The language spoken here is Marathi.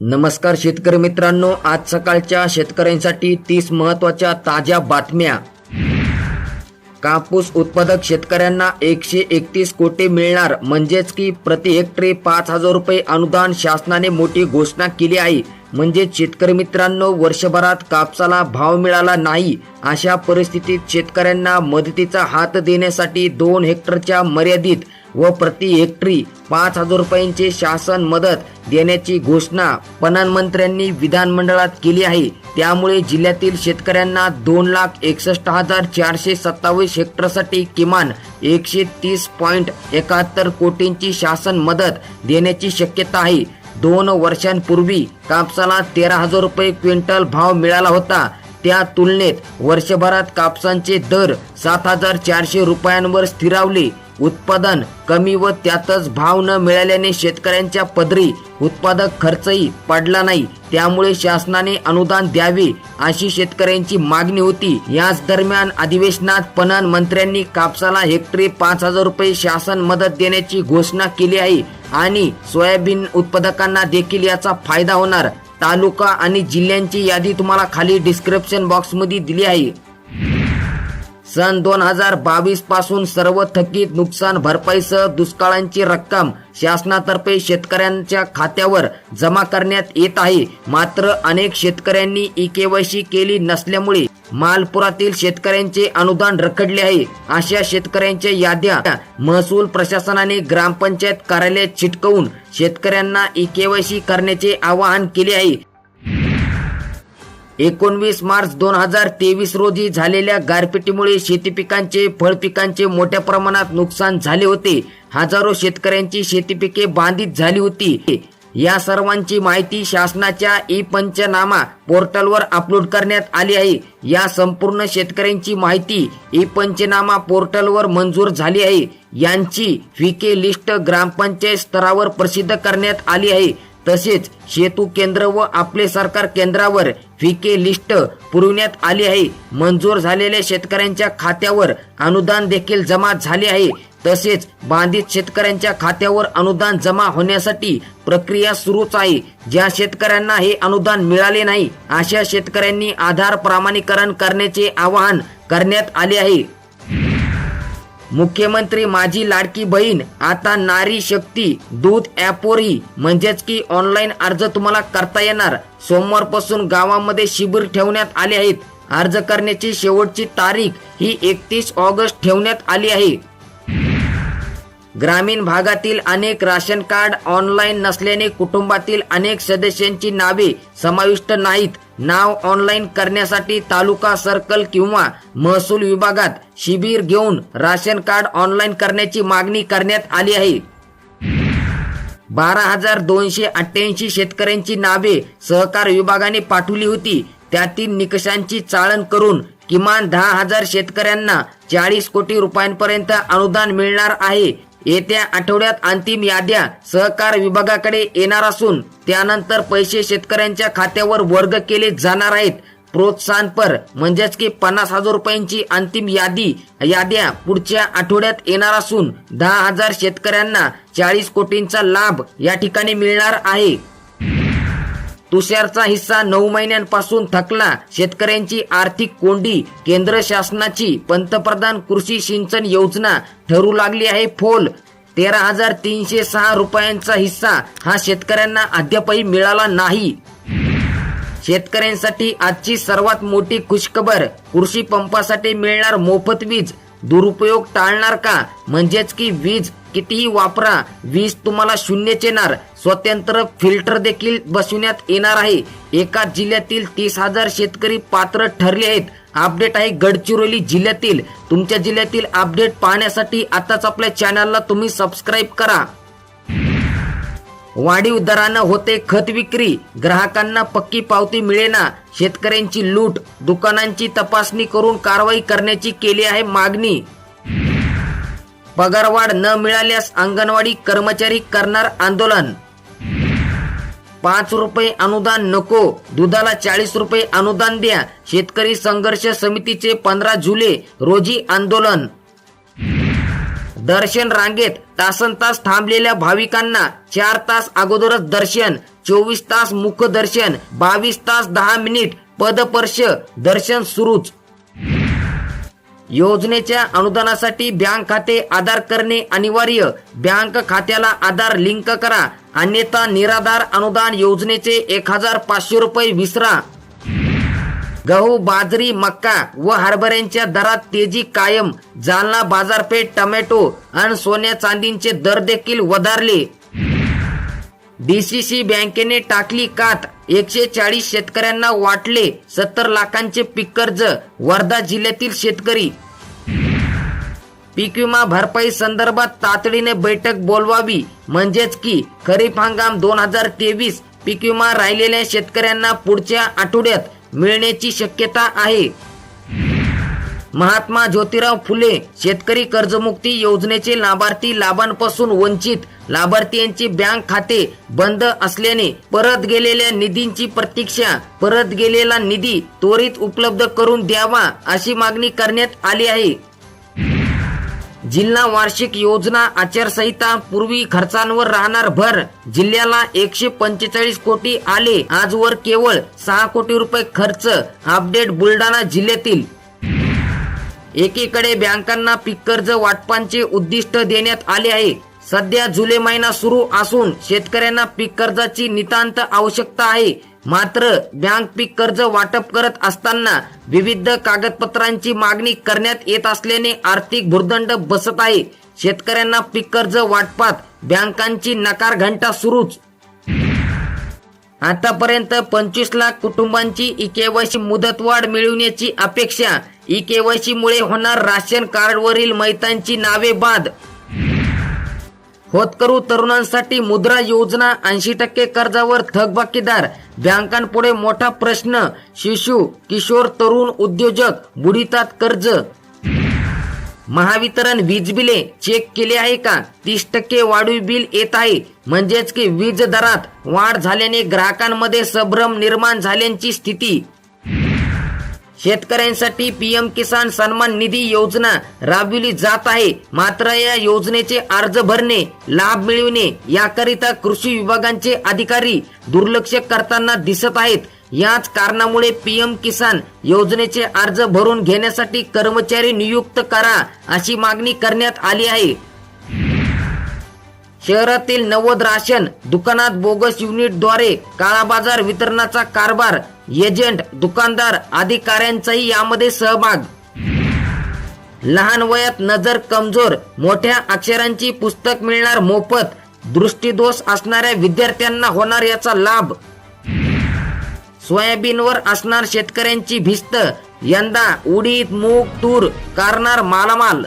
नमस्कार शेतकरी मित्रांनो आज सकाळच्या शेतकऱ्यांसाठी तीस महत्त्वाच्या ताज्या बातम्या. कापूस उत्पादक शेतकऱ्यांना एकशे एकतीस कोटी मिळणार म्हणजेच की प्रति हेक्टरी पाच हजार रुपये अनुदान शासनाने मोठी घोषणा केली आहे. म्हणजेच शेतकरी मित्रांनो वर्षभरात कापसाला भाव मिळाला नाही अशा परिस्थितीत शेतकऱ्यांना मदतीचा हात देण्यासाठी दोन हेक्टरच्या मर्यादित व प्रति हेक्टरी पाच हजार रुपयांची शासन मदत देण्याची घोषणा प्रधानमंत्र्यांनी विधानमंडळात केली आहे. त्यामुळे जिल्ह्यातील शेतकऱ्यांना दोन लाख एकसष्ट हजार चारशे सत्तावीस हेक्टरसाठी किमान एकशे तीस पॉईंट एकाहत्तर कोटींची शासन मदत देण्याची शक्यता आहे. दोन वर्षांपूर्वी कापसाला तेरा हजार रुपये क्विंटल भाव मिळाला होता. त्या तुलनेत वर्षभरात कापसांचे दर सात हजार चारशे रुपयांवर स्थिरावले. उत्पादन कमी व त्यातच भाव न मिळाल्याने शेतकऱ्यांच्या पदरी उत्पादक खर्चही पडला नाही. त्यामुळे शासनाने अनुदान द्यावे अशी शेतकऱ्यांची मागणी होती. याच दरम्यान अधिवेशनात पणन मंत्र्यांनी कापसाला हेक्टरी पाच हजार रुपये शासन मदत देण्याची घोषणा केली आहे आणि सोयाबीन उत्पादकांना देखील याचा फायदा होणार. तालुका आणि जिल्ह्यांची यादी तुम्हाला खाली डिस्क्रिप्शन बॉक्समध्ये दिली आहे. सन दोन हजार बावीसपासून सर्व थकीत नुकसान भरपाईसह दुष्काळांची रक्कम शासनातर्फे शेतकऱ्यांच्या खात्यावर जमा करण्यात येत आहे. मात्र अनेक शेतकऱ्यांनी ई केवायसी केली नसल्यामुळे मालपुरातील शेतकऱ्यांचे अनुदान रखडले आहे. अशा शेतकऱ्यांच्या याद्या महसूल प्रशासनाने ग्रामपंचायत कार्यालयात चिटकवून शेतकऱ्यांना ई केवायसी करण्याचे आवाहन केले आहे. एकोणवीस मार्च दोन हजार तेवीस रोजी झालेल्या गारपिटीमुळे शेती पिकांचे फळ पिकांचे मोठ्या प्रमाणात नुकसान झाले होते. हजारो शेतकऱ्यांची शेती पिके बाधित झाली होती. या सर्वांची माहिती शासनाच्या ई पंचनामा पोर्टलवर अपलोड करण्यात आली आहे. या संपूर्ण शेतकऱ्यांची माहिती ई पंचनामा पोर्टलवर मंजूर झाली आहे. यांची फिके लिस्ट ग्रामपंचायत स्तरावर प्रसिद्ध करण्यात आली आहे. तसेच सेतू केंद्र व आपले सरकार केंद्रावर फिके लिस्ट पुरविण्यात आली आहे. मंजूर झालेल्या शेतकऱ्यांच्या खात्यावर अनुदान देखील जमा झाले आहे. तसेच बाधित शेतकऱ्यांच्या खात्यावर अनुदान जमा होण्यासाठी प्रक्रिया सुरूच आहे. ज्या शेतकऱ्यांना हे अनुदान मिळाले नाही अशा शेतकऱ्यांनी आधार प्रमाणीकरण करण्याचे आवाहन करण्यात आले आहे. मुख्यमंत्री माझी लाडकी बहीण आता नारी शक्ती दूध ॲपवरही म्हणजेच की ऑनलाईन अर्ज तुम्हाला करता येणार. सोमवारपासून गावामध्ये शिबिर ठेवण्यात आले आहेत. अर्ज करण्याची शेवटची तारीख ही एकतीस ऑगस्ट ठेवण्यात आली आहे. ग्रामीण भागातील अनेक राशन कार्ड ऑनलाईन नसल्याने कुटुंबातील अनेक सदस्यांची नावे समाविष्ट नाहीत. नाव ऑनलाईन करण्यासाठी तालुका सर्कल किंवा महसूल विभागात शिबिर घेऊन राशन कार्ड ऑनलाईन करण्याची मागणी करण्यात आली आहे. बारा हजार दोनशे अठ्ठ्याऐंशी शेतकऱ्यांची नावे सहकार विभागाने पाठवली होती. त्यातील निकषांची चाळण करून किमान दहा हजार शेतकऱ्यांना चाळीस कोटी रुपयांपर्यंत अनुदान मिळणार आहे. येत्या आठवड्यात अंतिम याद्या सहकार विभागाकडे येणार असून त्यानंतर पैसे शेतकऱ्यांच्या खात्यावर वर्ग केले जाणार आहेत. प्रोत्साहनपर म्हणजेच की पन्नास हजार रुपयांची अंतिम यादी याद्या पुढच्या आठवड्यात येणार असून दहा हजार शेतकऱ्यांना चाळीस कोटींचा लाभ या ठिकाणी मिळणार आहे. तुषारचा हिस्सा नऊ महिन्यांपासून थकला. शेतकऱ्यांची आर्थिक कोंडी केंद्र शासनाची पंतप्रधान कृषी सिंचन योजना ठरू लागली आहे फोल. तेरा हजार तीनशे सहा रुपयांचा हिस्सा हा शेतकऱ्यांना अद्यापही मिळाला नाही. शेतकऱ्यांसाठी आजची सर्वात मोठी खुशखबर कृषी पंपासाठी मिळणार मोफत वीज. दुरुपयोग टाळणार का? म्हणजेच की वीज कितीही वापरा वीज तुम्हाला शून्यच येणार स्वतंत्र फिल्टर देखील बसविण्यात येणार आहे. एका जिल्ह्यातील तीस हजार शेतकरी पात्र ठरले आहेत. अपडेट आहे गडचिरोली जिल्ह्यातील. तुमच्या जिल्ह्यातील अपडेट पाहण्यासाठी आताच आपल्या चॅनलला तुम्ही सबस्क्राईब करा. वाढीव दरानं होते खत विक्री. ग्राहकांना पक्की पावती मिळेना. शेतकऱ्यांची लूट. दुकानांची तपासणी करून कारवाई करण्याची केली आहे मागणी. पगारवाढ न मिळाल्यास अंगणवाडी कर्मचारी करणार आंदोलन. पाच रुपये अनुदान नको. दुधाला चाळीस रुपये अनुदान द्या. शेतकरी संघर्ष समितीचे पंधरा जुलै रोजी आंदोलन. दर्शन रांगेत तासन तास थांबलेल्या भाविकांना चार तास अगोदरच दर्शन चोवीस तास मुख दर्शन बावीस तास दहा मिनिट पदपर्श दर्शन सुरूच. योजनेच्या अनुदानासाठी बँक खाते आधार करणे अनिवार्य. बँक खात्याला आधार लिंक करा. अन्यथा निराधार अनुदान योजनेचे एक हजार पाचशे रुपये विसरा. गहू बाजरी मक्का व हरभऱ्यांच्या दरात तेजी कायम. जालना बाजारपेठ टोमॅटो आणि सोन्या चांदीचे दर देखील वधारले. डीसीसी बँकेने टाकली कात. एकशे चाळीस शेतकऱ्यांना वाटले सत्तर लाखांचे पीक कर्ज वर्धा जिल्ह्यातील शेतकरी. पीक विमा भरपाई संदर्भात तातडीने बैठक बोलवावी. म्हणजेच की खरीप हंगाम दोन हजार तेवीस पीक विमा राहिलेल्या शेतकऱ्यांना पुढच्या आठवड्यात मिळण्याची शक्यता आहे. महात्मा ज्योतिराव फुले शेतकरी कर्जमुक्ती योजनेचे लाभार्थी लाभांपासून वंचित. लाभार्थीयांची बँक खाते बंद असल्याने परत गेलेल्या निधींची प्रतीक्षा परत गेलेला निधी त्वरित उपलब्ध करून द्यावा अशी मागणी करण्यात आली आहे. जिल्हा वार्षिक योजना आचारसंहिता पूर्वी खर्चांवर राहणार भर जिल्ह्याला एकशे पंचेचाळीस कोटी आले. आजवर केवळ सहा कोटी रुपये खर्च अपडेट बुलढाणा जिल्ह्यातील एकीकडे बँकांना पीक कर्ज वाटपांचे उद्दिष्ट देण्यात आले आहे. सध्या जुलै महिना सुरू असून शेतकऱ्यांना पीक कर्जाची नितांत आवश्यकता आहे. मात्र बँक पीक कर्ज वाटप करत असताना विविध कागदपत्रांची मागणी करण्यात येत असल्याने आर्थिक भुर्दंड बसत आहे. शेतकऱ्यांना पीक कर्ज वाटपात बँकांची नकार घंटा सुरूच. आतापर्यंत पंचवीस लाख कुटुंबांची ई केवायसी मुदतवाढ मिळवण्याची अपेक्षा ई केवायसी मुळे होणार राशन कार्डवरील मैतांची नावे बाद. होतकरू तरुणांसाठी मुद्रा योजना ऐंशी टक्के कर्जावर थकबाकीदार बँकांपुढे मोठा प्रश्न शिशु किशोर तरुण उद्योजक बुडितात कर्ज. महावितरण वीज बिले चेक केले आहे का? तीस टक्के वाढीव बिल येत आहे. म्हणजेच की वीज दरात वाढ झाल्याने ग्राहकांमध्ये संभ्रम निर्माण झाल्याची स्थिती. शेतकऱ्यांसाठी पीएम किसान सन्मान निधी योजना राबविली जात आहे. मात्र या योजनेचे अर्ज भरणे लाभ मिळविणे याकरिता कृषी विभागांचे अधिकारी दुर्लक्ष करताना दिसत आहेत. याच कारणामुळे पीएम किसान योजनेचे अर्ज भरून घेण्यासाठी कर्मचारी नियुक्त करा अशी मागणी करण्यात आली आहे. शहरातील नव्वद राशन दुकानात बोगस युनिटद्वारे काळाबाजार वितरणाचा कारभार एजंट दुकानदार अधिकाऱ्यांचाही यामध्ये सहभाग. लहान वयात नजर कमजोर मोठ्या अक्षरांची पुस्तक मिळणार मोफत दृष्टीदोष असणाऱ्या विद्यार्थ्यांना होणार याचा लाभ. सोयाबीनवर असणार शेतकऱ्यांची भिस्त. यंदा उडीद मूग तूर करणार मालामाल.